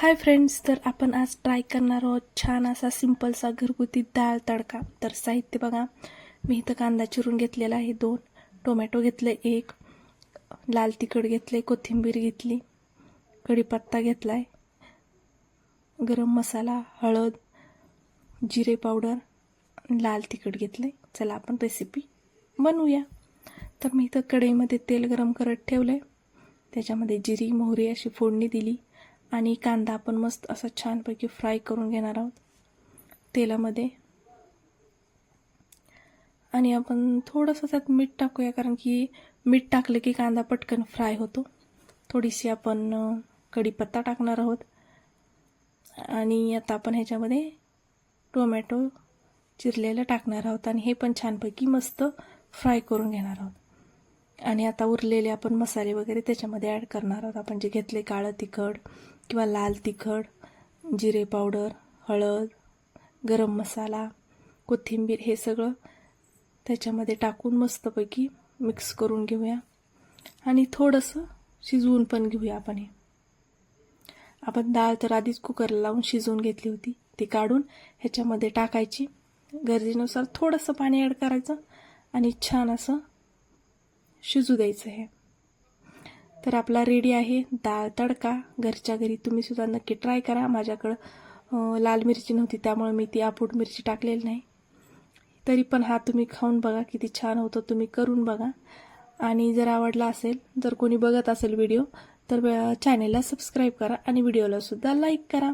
Hi friends तर आपण आज ट्राय करणार आहोत छान असा सिंपलसा घरगुती डाळ तडका. तर साहित्य बघा. मी इथं कांदा चिरून घेतलेला आहे दोन. टोमॅटो घेतले एक. लाल तिखट घेतले कोथिंबीर घेतली. कढीपत्ता घेतला आहे गरम मसाला हळद जिरे पावडर लाल तिखट घेतले. चला आपण रेसिपी बनवूया. तर मी इथं कढईमध्ये तेल गरम करत ठेवलं आहे त्याच्यामध्ये जिरी मोहरी अशी फोडणी दिली. आणि कांदा आपण मस्त असा छानपैकी फ्राय करून घेणार आहोत तेलामध्ये. आणि आपण थोडंसं त्यात मीठ टाकूया कारण की मीठ टाकलं की कांदा पटकन फ्राय होतो. थोडीशी आपण कढीपत्ता टाकणार आहोत. आणि आता आपण ह्याच्यामध्ये टोमॅटो चिरलेलं टाकणार आहोत आणि हे पण छानपैकी मस्त फ्राय करून घेणार आहोत. आणि आता उरलेले आपण मसाले वगैरे त्याच्यामध्ये ॲड करणार आहोत. आपण जे घेतले काळं तिखट किंवा लाल तिखट जिरे पावडर हळद गरम मसाला कोथिंबीर हे सगळं त्याच्यामध्ये टाकून मस्तपैकी मिक्स करून घेऊया. आणि थोडंसं शिजवून पण घेऊया आपण हे. आपण डाळ तर आधीच कुकरला लावून शिजवून घेतली होती. ती काढून ह्याच्यामध्ये टाकायची. गरजेनुसार थोडंसं पाणी ॲड करायचं आणि छान असं शिजू द्यायचं हे. तर आपला रेडी आहे डाळ तडका. घरच्या घरी तुम्ही सुद्धा नक्की ट्राय करा. माझ्याकडं लाल मिरची नव्हती त्यामुळे मी ती आपूट मिरची टाकलेली नाही. तरी पण हा तुम्ही खाऊन बघा किती छान होतं. तुम्ही करून बघा. आणि जर आवडला असेल जर कोणी बघत असेल व्हिडिओ तर चॅनेलला सबस्क्राईब करा आणि व्हिडिओलासुद्धा लाईक करा.